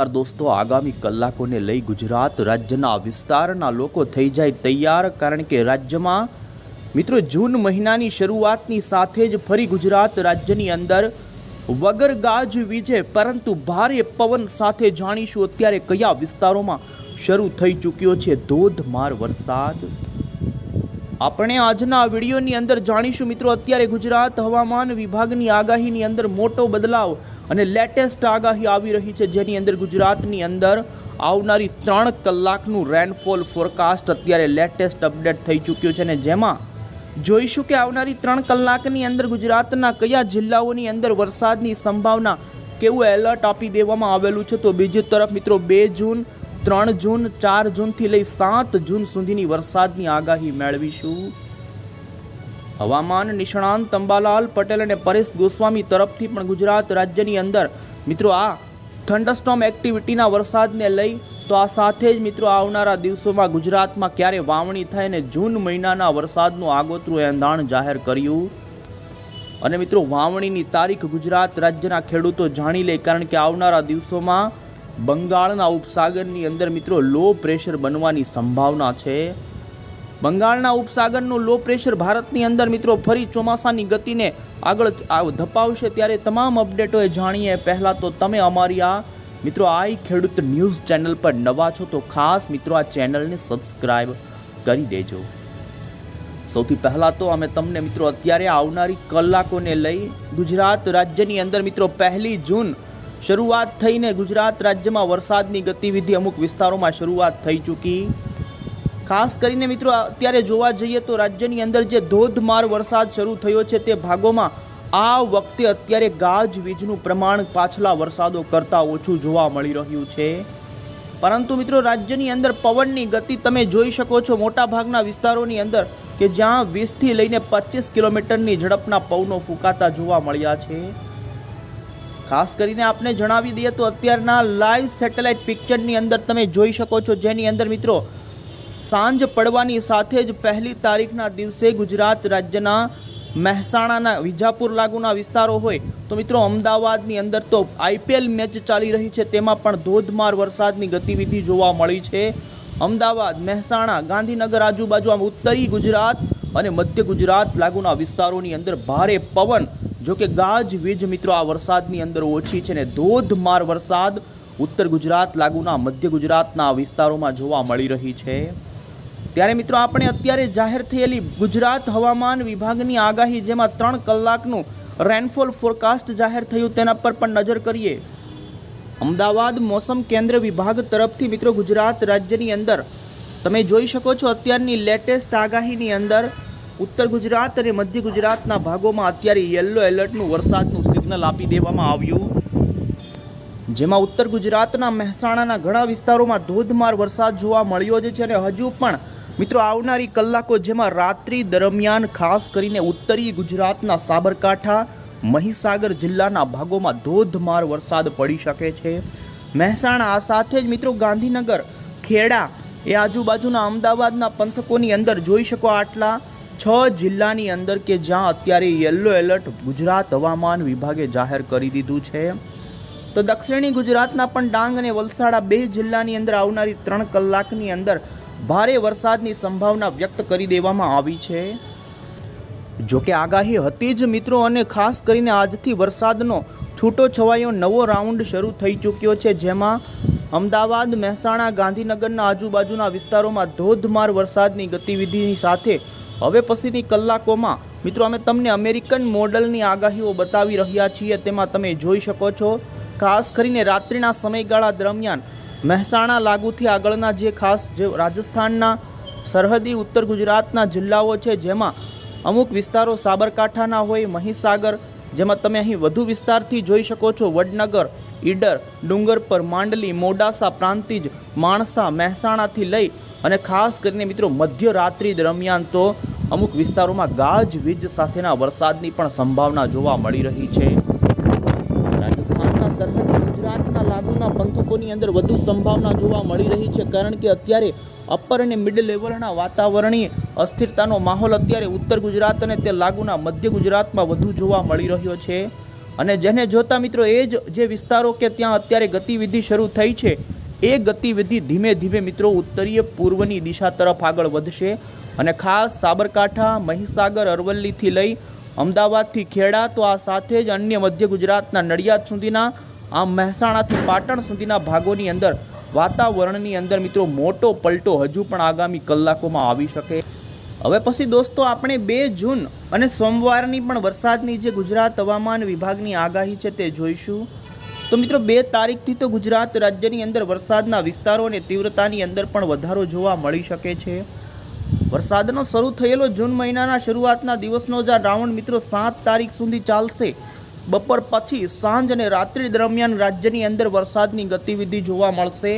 નમસ્કાર દોસ્તો, આગામી કલાકોને લઈ ગુજરાત રાજ્યના વિસ્તારના લોકો થઈ જાય તૈયાર કારણ કે રાજ્યમાં મિત્રો જૂન મહિનાની શરૂઆતની સાથે જ ફરી ગુજરાત રાજ્યની અંદર વગર ગાજ વીજે પરંતુ ભારે પવન સાથે જાણીશું અત્યારે કયા વિસ્તારોમાં શરૂ થઈ ચૂક્યો છે ધોધમાર વરસાદ. આપણે આજના વિડીયોની અંદર જાણીશું મિત્રો, અત્યારે ગુજરાત હવામાન વિભાગની આગાહીની અંદર મોટો બદલાવ અને લેટેસ્ટ આગાહી આવી રહી છે. જેની અંદર ગુજરાતની અંદર આવનારી ત્રણ કલાકનું રેનફોલ ફોરકાસ્ટ અત્યારે લેટેસ્ટ અપડેટ થઈ ચૂક્યું છે અને જેમાં જોઈશું કે આવનારી ત્રણ કલાકની અંદર ગુજરાતના કયા જિલ્લાઓની અંદર વરસાદની સંભાવના કેવું એલર્ટ આપી દેવામાં આવેલું છે. તો બીજી તરફ મિત્રો બે જૂન, ત્રણ જૂન, ચાર જૂનથી લઈ સાત જૂન સુધીની વરસાદની આગાહી મેળવીશું. હવામાન નિષ્ણાંત તંબાલાલ પટેલ અને પરેશ ગોસ્વામી તરફથી પણ ગુજરાત રાજ્યની અંદર. મિત્રો, આ થંડરસ્ટોમ એક્ટિવિટીના વરસાદને લઈ તો આ સાથે જ મિત્રો આવનારા દિવસોમાં ગુજરાતમાં ક્યારે વાવણી થાય અને જૂન મહિનાના વરસાદનું આગોતરું એંધાણ જાહેર કર્યું? અને મિત્રો, વાવણીની તારીખ ગુજરાત રાજ્યના ખેડૂતો જાણી લે કારણ કે આવનારા દિવસોમાં બંગાળના ઉપસાગરની અંદર મિત્રો લો પ્રેશર બનવાની સંભાવના છે. બંગાળના ઉપસાગરનું લો પ્રેશર ભારતની અંદર મિત્રો ફરી ચોમાસાની ગતિને આગળ ધપાવશે ત્યારે તમામ અપડેટો એ જાણીએ. પહેલાં તો તમે અમારી આ મિત્રો આઈ ખેડૂત ન્યૂઝ ચેનલ પર નવા છો તો ખાસ મિત્રો આ ચેનલને સબસ્ક્રાઈબ કરી દેજો. સૌથી પહેલાં તો અમે તમને મિત્રો અત્યારે આવનારી કલાકોને લઈ ગુજરાત રાજ્યની અંદર મિત્રો પહેલી જૂન શરૂઆત થઈને ગુજરાત રાજ્યમાં વરસાદની ગતિવિધિ અમુક વિસ્તારોમાં શરૂઆત થઈ ચૂકી. ખાસ કરીને મિત્રો, અત્યારે જોવા જઈએ તો રાજ્યની અંદર જે ધોધમાર વરસાદ શરૂ થયો છે તે ભાગોમાં આ વખતે અત્યારે ગાજવીજનું પ્રમાણ પાછલા વરસાદો કરતાં ઓછું જોવા મળી રહ્યું છે. પરંતુ મિત્રો, રાજ્યની અંદર પવનની ગતિ તમે જોઈ શકો છો મોટાભાગના વિસ્તારોની અંદર કે જ્યાં વીસથી લઈને પચીસ કિલોમીટરની ઝડપના પવનો ફૂંકાતા જોવા મળ્યા છે. ખાસ કરીને આપને જણાવી દઈએ તો અત્યારના લાઈવ સેટેલાઇટ પિક્ચરની અંદર તમે જોઈ શકો છો જેની અંદર મિત્રો સાંજ પડવાની સાથે જ પહેલી તારીખના દિવસે ગુજરાત રાજ્યના મહેસાણાના વિજાપુર લાગુના વિસ્તારો હોય તો મિત્રો અમદાવાદની અંદર તો આઈપીએલ મેચ ચાલી રહી છે. તેમાં પણ ધોધમાર વરસાદની ગતિવિધિ જોવા મળી છે. અમદાવાદ, મહેસાણા, ગાંધીનગર આજુબાજુ આમ ઉત્તરી ગુજરાત અને મધ્ય ગુજરાત લાગુના વિસ્તારોની અંદર ભારે પવન, જો કે ગાજવીજ મિત્રો આ વરસાદની અંદર ઓછી છે ને ધોધમાર વરસાદ ઉત્તર ગુજરાત લાગુના મધ્ય ગુજરાતના વિસ્તારોમાં જોવા મળી રહી છે. ત્યારે મિત્રો આપણે અત્યારે જાહેર થયેલી ગુજરાત હવામાન વિભાગની આગાહી, જેમાં ત્રણ કલાકનું રેનફોલ ફોરકાસ્ટ જાહેર થયું, તેના પર પણ નજર કરીએ. અમદાવાદ મોસમ કેન્દ્ર વિભાગ તરફથી મિત્રો ગુજરાત રાજ્યની અંદર તમે જોઈ શકો છો અત્યારની લેટેસ્ટ આગાહીની અંદર ઉત્તર ગુજરાત અને મધ્ય ગુજરાતના ભાગોમાં અત્યારે યલો એલર્ટનું વરસાદનું સિગ્નલ આપી દેવામાં આવ્યું. જેમાં ઉત્તર ગુજરાતના મહેસાણાના ઘણા વિસ્તારોમાં ધોધમાર વરસાદ જોવા મળ્યો છે અને હજુ પણ મિત્રો, આવનારી કલાકો જેમાં રાત્રિ દરમિયાન ખાસ કરીને ઉત્તરી ગુજરાતના સાબરકાંઠા, મહીસાગર જિલ્લાના ભાગોમાં ધોધમાર વરસાદ પડી શકે છે. મહેસાણા, આ સાથે જ મિત્રો ગાંધીનગર, ખેડા એ આજુબાજુના અમદાવાદના પંથકોની અંદર જોઈ શકો આટલા છ જિલ્લાની અંદર કે જ્યાં અત્યારે યલો એલર્ટ ગુજરાત હવામાન વિભાગે જાહેર કરી દીધું છે. તો દક્ષિણી ગુજરાતના પણ ડાંગ અને વલસાડા બે જિલ્લાની અંદર આવનારી ત્રણ કલાકની અંદર ભારે વરસાદની સંભાવના વ્યક્ત કરી દેવામાં આવી છે. જોકે આગાહી હતી જ મિત્રો અને ખાસ કરીને આજથી વરસાદનો છૂટો છવાયો નવો રાઉન્ડ શરૂ થઈ ચૂક્યો છે, જેમાં અમદાવાદ, મહેસાણા, ગાંધીનગરના આજુબાજુના વિસ્તારોમાં ધોધમાર વરસાદની ગતિવિધિની સાથે હવે પછીની કલાકોમાં મિત્રો અમે તમને અમેરિકન મોડલની આગાહીઓ બતાવી રહ્યા છીએ, તેમાં તમે જોઈ શકો છો. ખાસ કરીને રાત્રિના સમયગાળા દરમિયાન મહેસાણા લાગુથી આગળના જે ખાસ જે રાજસ્થાનના સરહદી ઉત્તર ગુજરાતના જિલ્લાઓ છે, જેમાં અમુક વિસ્તારો સાબરકાંઠાના હોય, મહીસાગર, જેમાં તમે અહીં વધુ વિસ્તારથી જોઈ શકો છો, વડનગર, ઈડર ડુંગર પર માંડલી, મોડાસા, પ્રાંતિજ, માણસા, મહેસાણાથી લઈ અને ખાસ કરીને મિત્રો મધ્યરાત્રિ દરમિયાન તો અમુક વિસ્તારોમાં ગાજવીજ સાથેના વરસાદની પણ સંભાવના જોવા મળી રહી છે રાજસ્થાનના સરહદી ગુજરાતના પંથકોની અંદર વધુ સંભાવના જોવા મળી રહી છે, કારણ કે અત્યારે અપર અને મિડ લેવલના વાતાવરણીય અસ્થિરતાનો માહોલ અત્યારે ઉત્તર ગુજરાત અને તે લાગુના મધ્ય ગુજરાતમાં વધુ જોવા મળી રહ્યો છે. અને જેને જોતા મિત્રો એ જ જે વિસ્તારો કે ત્યાં અત્યારે ગતિવિધિ શરૂ થઈ છે, એ ગતિવિધિ ધીમે ધીમે મિત્રો ઉત્તરીય પૂર્વની દિશા તરફ આગળ વધશે. અને ખાસ સાબરકાંઠા, મહીસાગર, અરવલ્લીથી લઈ અમદાવાદથી ખેડા, તો આ સાથે જ અન્ય મધ્ય ગુજરાતના નડિયાદ સુધીના આ મહેસાણાથી પાટણ સુધીના ભાગોની અંદર, વાતાવરણની અંદર મિત્રો મોટો પલટો હજુ પણ આગામી કલાકોમાં આવી શકે. હવે પછી દોસ્તો, આપણે બે જૂન અને સોમવારની પણ વરસાદની જે ગુજરાત હવામાન વિભાગની આગાહી છે તે જોઈશું. તો મિત્રો, બે તારીખથી તો ગુજરાત રાજ્યની અંદર વરસાદના વિસ્તારો અને તીવ્રતાની અંદર પણ વધારો જોવા મળી શકે છે. વરસાદનો શરૂ થયેલો જૂન મહિનાના શરૂઆતના દિવસનો જ આ રાઉન્ડ મિત્રો, સાત તારીખ સુધી ચાલશે. બપોર પછી સાંજ અને રાત્રિ દરમિયાન રાજ્યની અંદર વરસાદની ગતિવિધિ જોવા મળશે.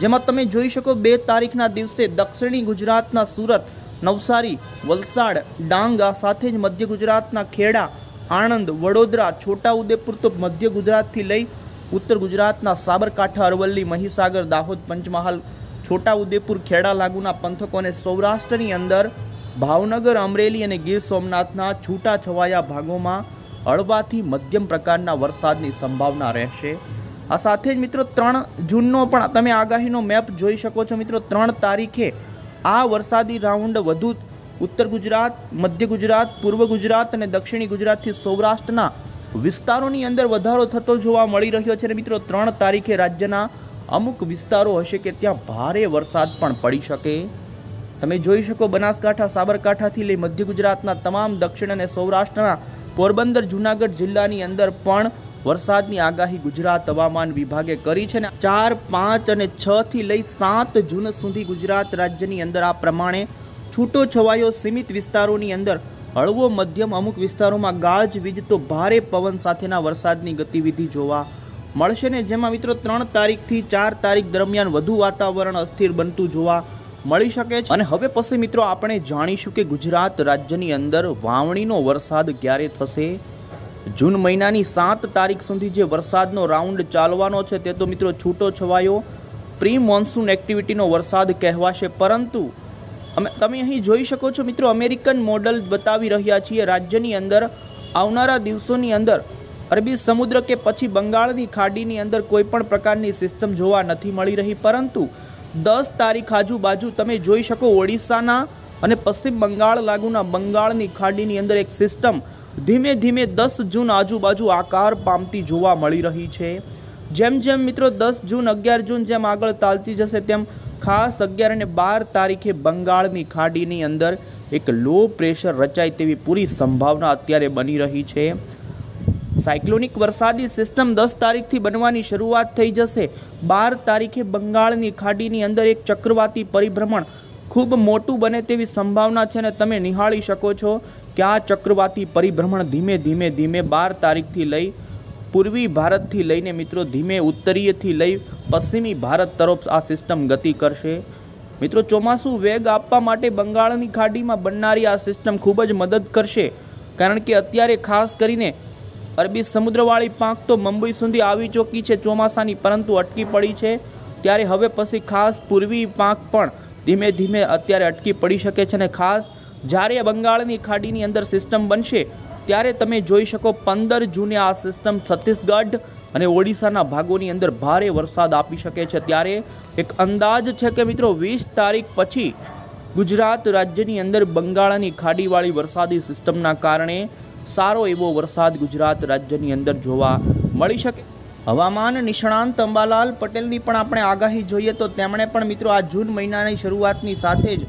જેમાં તમે જોઈ શકો બે તારીખના દિવસે દક્ષિણી ગુજરાતના સુરત, નવસારી, વલસાડ, ડાંગ આ સાથે જ મધ્ય ગુજરાતના ખેડા, આણંદ, વડોદરા, છોટાઉદેપુર તો મધ્ય ગુજરાતથી લઈ ઉત્તર ગુજરાતના સાબરકાંઠા, અરવલ્લી, મહીસાગર, દાહોદ, પંચમહાલ, છોટાઉદેપુર, ખેડા લાગુના પંથકો અને સૌરાષ્ટ્રની અંદર ભાવનગર, અમરેલી અને ગીર સોમનાથના છૂટા છવાયા ભાગોમાં હળવાથી મધ્યમ પ્રકારના વરસાદની સંભાવના રહેશે. આ સાથે જ મિત્રો ત્રણ જૂનનો પણ તમે આગાહીનો મેપ જોઈ શકો છો મિત્રો. ત્રણ તારીખે આ વરસાદી રાઉન્ડ વધુ ઉત્તર ગુજરાત, મધ્ય ગુજરાત, પૂર્વ ગુજરાત અને દક્ષિણી ગુજરાતથી સૌરાષ્ટ્રના વિસ્તારોની અંદર વધારો થતો જોવા મળી રહ્યો છે. અને મિત્રો ત્રણ તારીખે રાજ્યના અમુક વિસ્તારો હશે કે ત્યાં ભારે વરસાદ પણ પડી શકે. તમે જોઈ શકો બનાસકાંઠા, સાબરકાંઠાથી લઈ મધ્ય ગુજરાતના તમામ દક્ષિણ અને સૌરાષ્ટ્રના પોરબંદર, જૂનાગઢ જિલ્લાની અંદર પણ વરસાદની આગાહી ગુજરાત હવામાન વિભાગે કરી છે ને ચાર, પાંચ અને છ થી લઈ સાત જૂન સુધી ગુજરાત રાજ્યની અંદર આ પ્રમાણે છૂટો છવાયો સીમિત વિસ્તારોની અંદર હળવો મધ્યમ અમુક વિસ્તારોમાં ગાજવીજ તો ભારે પવન સાથેના વરસાદની ગતિવિધિ જોવા મળશે ને જેમાં મિત્રો ત્રણ તારીખથી ચાર તારીખ દરમિયાન વધુ વાતાવરણ અસ્થિર બનતું જોવા મળી શકે છે. અને હવે પછી મિત્રો આપણે જાણીશું કે ગુજરાત રાજ્યની અંદર વાવણીનો વરસાદ ક્યારે થશે? જૂન મહિનાની સાત તારીખ સુધી જે વરસાદનો રાઉન્ડ ચાલવાનો છે તે તો મિત્રો છૂટો છવાયો. પ્રી મોન્સૂન એક્ટિવિટીનો વરસાદ કહેવાશે, પરંતુ અમે, તમે અહીં જોઈ શકો છો મિત્રો, અમેરિકન મોડલ બતાવી રહ્યા છીએ, રાજ્યની અંદર આવનારા દિવસોની અંદર અરબી સમુદ્ર કે પછી બંગાળની ખાડીની અંદર કોઈ પણ પ્રકારની સિસ્ટમ જોવા નથી મળી રહી, પરંતુ દસ તારીખ આજુબાજુ તમે જોઈ શકો ઓડિશાના અને પશ્ચિમ બંગાળ લાગુના બંગાળની ખાડીની અંદર એક સિસ્ટમ ધીમે ધીમે દસ જૂન આજુબાજુ આકાર પામતી જોવા મળી રહી છે. જેમ જેમ મિત્રો દસ જૂન, અગિયાર જૂન જેમ આગળ ચાલતી જશે તેમ ખાસ અગિયાર અને બાર તારીખે બંગાળની ખાડીની અંદર એક લો પ્રેશર રચાય તેવી પૂરી સંભાવના અત્યારે બની રહી છે. સાયક્લોનિક વરસાદી સિસ્ટમ દસ તારીખથી બનવાની શરૂઆત થઈ જશે. બાર તારીખે બંગાળની ખાડીની અંદર એક ચક્રવાતી પરિભ્રમણ ખૂબ મોટું બને તેવી સંભાવના છે અને તમે નિહાળી શકો છો કે આ ચક્રવાતી પરિભ્રમણ ધીમે ધીમે ધીમે બાર તારીખથી લઈ પૂર્વી ભારતથી લઈને મિત્રો ધીમે ઉત્તરીયથી લઈ પશ્ચિમી ભારત તરફ આ સિસ્ટમ ગતિ કરશે. મિત્રો ચોમાસું વેગ આપવા માટે બંગાળની ખાડીમાં બનનારી આ સિસ્ટમ ખૂબ જ મદદ કરશે. કારણ કે અત્યારે ખાસ કરીને અરબી સમુદ્રવાળી પાંખ તો મુંબઈ સુધી આવી ચોકી છે, ચોમાસાની પરંતુ અટકી પડી છે. ત્યારે હવે પછી ખાસ પૂર્વી પાંખ પણ ધીમે ધીમે અત્યારે અટકી પડી શકે છે અને ખાસ જ્યારે બંગાળની ખાડીની અંદર સિસ્ટમ બનશે, ત્યારે તમે જોઈ શકો પંદર જૂને આ સિસ્ટમ છત્તીસગઢ અને ઓડિશાના ભાગોની અંદર ભારે વરસાદ આપી શકે છે. ત્યારે એક અંદાજ છે કે મિત્રો વીસ તારીખ પછી ગુજરાત રાજ્યની અંદર બંગાળની ખાડીવાળી વરસાદી સિસ્ટમના કારણે સારો એવો વરસાદ ગુજરાત રાજ્યની અંદર જોવા મળી શકે. હવામાન નિષ્ણાંત અંબાલાલ પટેલની પણ આપણે આગાહી જોઈએ તો તેમણે પણ મિત્રો આ જૂન મહિનાની શરૂઆતની સાથે જ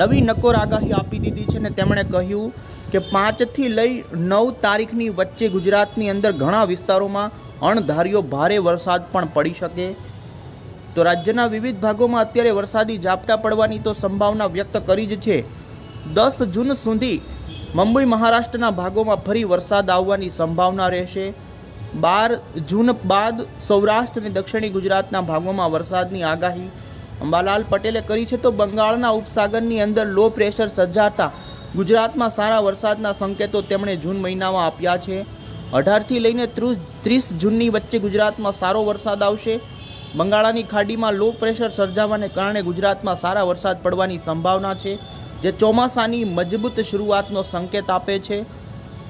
નવી નકોર આગાહી આપી દીધી છે ને તેમણે કહ્યું કે પાંચથી લઈ નવ તારીખની વચ્ચે ગુજરાતની અંદર ઘણા વિસ્તારોમાં અણધાર્યો ભારે વરસાદ પણ પડી શકે. તો રાજ્યના વિવિધ ભાગોમાં અત્યારે વરસાદી ઝાપટા પડવાની તો સંભાવના વ્યક્ત કરી જ છે. દસ જૂન સુધી મુંબઈ મહારાષ્ટ્રના ભાગોમાં ફરી વરસાદ આવવાની સંભાવના રહેશે. બાર જૂન બાદ સૌરાષ્ટ્ર અને દક્ષિણી ગુજરાતના ભાગોમાં વરસાદની આગાહી અંબાલાલ પટેલે કરી છે તો બંગાળના ઉપસાગરની અંદર લો પ્રેશર સર્જાતા ગુજરાતમાં સારા વરસાદના સંકેતો તેમણે જૂન મહિનામાં આપ્યા છે. અઢારથી લઈને ત્રીસ જૂનની વચ્ચે ગુજરાતમાં સારો વરસાદ આવશે. બંગાળાની ખાડીમાં લો પ્રેશર સર્જાવાને કારણે ગુજરાતમાં સારા વરસાદ પડવાની સંભાવના છે. જે ચોમાસાની મજબૂત શરૂઆતનો સંકેત આપે છે.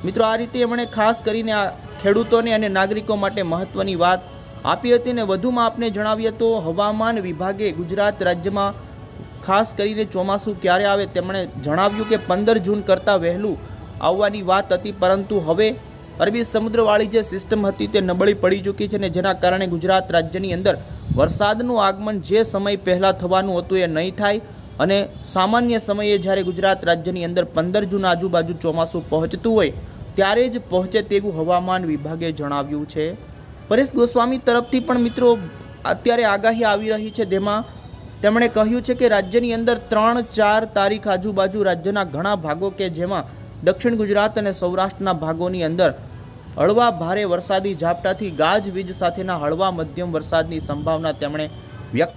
મિત્રો, આ રીતે એમણે ખાસ કરીને આ ખેડૂતોને અને નાગરિકો માટે મહત્વની વાત આપી હતી અને વધુમાં આપને જણાવીએ તો હવામાન વિભાગે ગુજરાત રાજ્યમાં ખાસ કરીને ચોમાસું ક્યારે આવે તેમણે જણાવ્યું કે પંદર જૂન કરતાં વહેલું આવવાની વાત હતી, પરંતુ હવે અરબી સમુદ્રવાળી જે સિસ્ટમ હતી તે નબળી પડી ચૂકી છે અને જેના કારણે ગુજરાત રાજ્યની અંદર વરસાદનું આગમન જે સમય પહેલાં થવાનું હતું એ નહીં થાય. અને સામાન્ય સમયે જ્યારે ગુજરાત રાજ્યની અંદર પંદર જૂન આજુબાજુ ચોમાસું પહોંચતું હોય, ત્યારે જ પહોંચે તેવું હવામાન વિભાગે જણાવ્યું છે. પરેશ ગોસ્વામી તરફથી પણ મિત્રો અત્યારે આગાહી આવી રહી છે, જેમાં તેમણે કહ્યું છે કે રાજ્યની અંદર ત્રણ ચાર તારીખ આજુબાજુ રાજ્યના ઘણા ભાગો કે જેમાં દક્ષિણ ગુજરાત અને સૌરાષ્ટ્રના ભાગોની અંદર હળવા ભારે વરસાદી ઝાપટાથી ગાજવીજ સાથેના હળવા મધ્યમ વરસાદની સંભાવના તેમણે વ્યક્ત